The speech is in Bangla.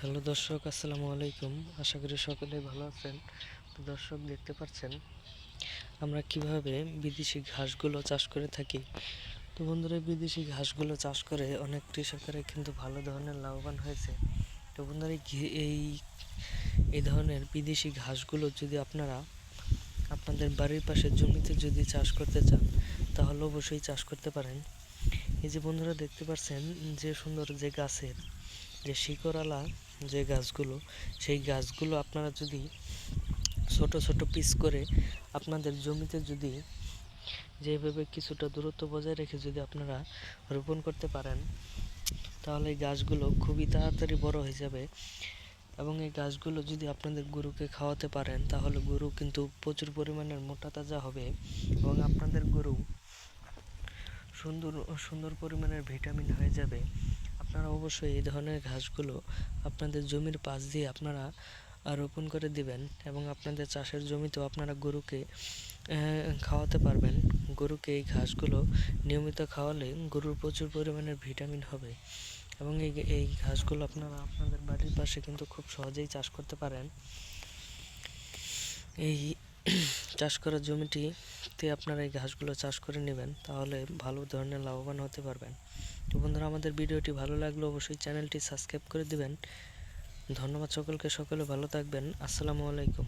হ্যালো দর্শক, আসসালামু আলাইকুম। আশা করি সকলেই ভালো আছেন। তো দর্শক, দেখতে পাচ্ছেন, আমরা কীভাবে বিদেশি ঘাসগুলো চাষ করে থাকি? তো বন্ধুরা, বিদেশি ঘাসগুলো চাষ করে অনেক কৃষকেরা কিন্তু ভালো ধরনের লাভবান হয়েছে। তো বন্ধুরা এই এই ধরনের বিদেশি ঘাসগুলো যদি আপনারা আপনাদের বাড়ির পাশের জমিতে যদি চাষ করতে চান, তাহলে অবশ্যই চাষ করতে পারেন। এই যে বন্ধুরা, দেখতে পাচ্ছেন যে সুন্দর যে গাছের যে শিকড়ালা যে গাছগুলো, সেই গাছগুলো আপনারা যদি ছোট ছোট পিস করে আপনাদের জমিতে যদি যেভাবে কিছুটা দূরত্ব বজায় রেখে যদি আপনারা রোপণ করতে পারেন, তাহলে এই গাছগুলো খুবই তাড়াতাড়ি বড় হয়ে যাবে। এবং এই গাছগুলো যদি আপনাদের গরুকে খাওয়াতে পারেন, তাহলে গরু কিন্তু প্রচুর পরিমাণের মোটা তাজা হবে এবং আপনাদের গরু সুন্দর সুন্দর পরিমাণের ভিটামিন হয়ে যাবে। আপনারা অবশ্যই এই ধরনের ঘাসগুলো আপনাদের জমির পাশ দিয়ে আপনারা রোপণ করে দিবেন এবং আপনাদের চাষের জমিতেও আপনারা গরুকে খাওয়াতে পারবেন। গরুকে এই ঘাসগুলো নিয়মিত খাওয়ালে গরুর প্রচুর পরিমাণের ভিটামিন হবে এবং এই এই ঘাসগুলো আপনারা আপনাদের বাড়ির পাশে কিন্তু খুব সহজেই চাষ করতে পারেন। এই চাষ করা জমিটিতে আপনারা এই ঘাসগুলো চাষ করে নেবেন, তাহলে ভালো ধরনের লাভবান হতে পারবেন। তো বন্ধুরা, আমাদের ভিডিওটি ভালো লাগলে অবশ্যই চ্যানেলটি সাবস্ক্রাইব করে দেবেন। ধন্যবাদ সকলকে, সকলে ভালো থাকবেন। আসসালামু আলাইকুম।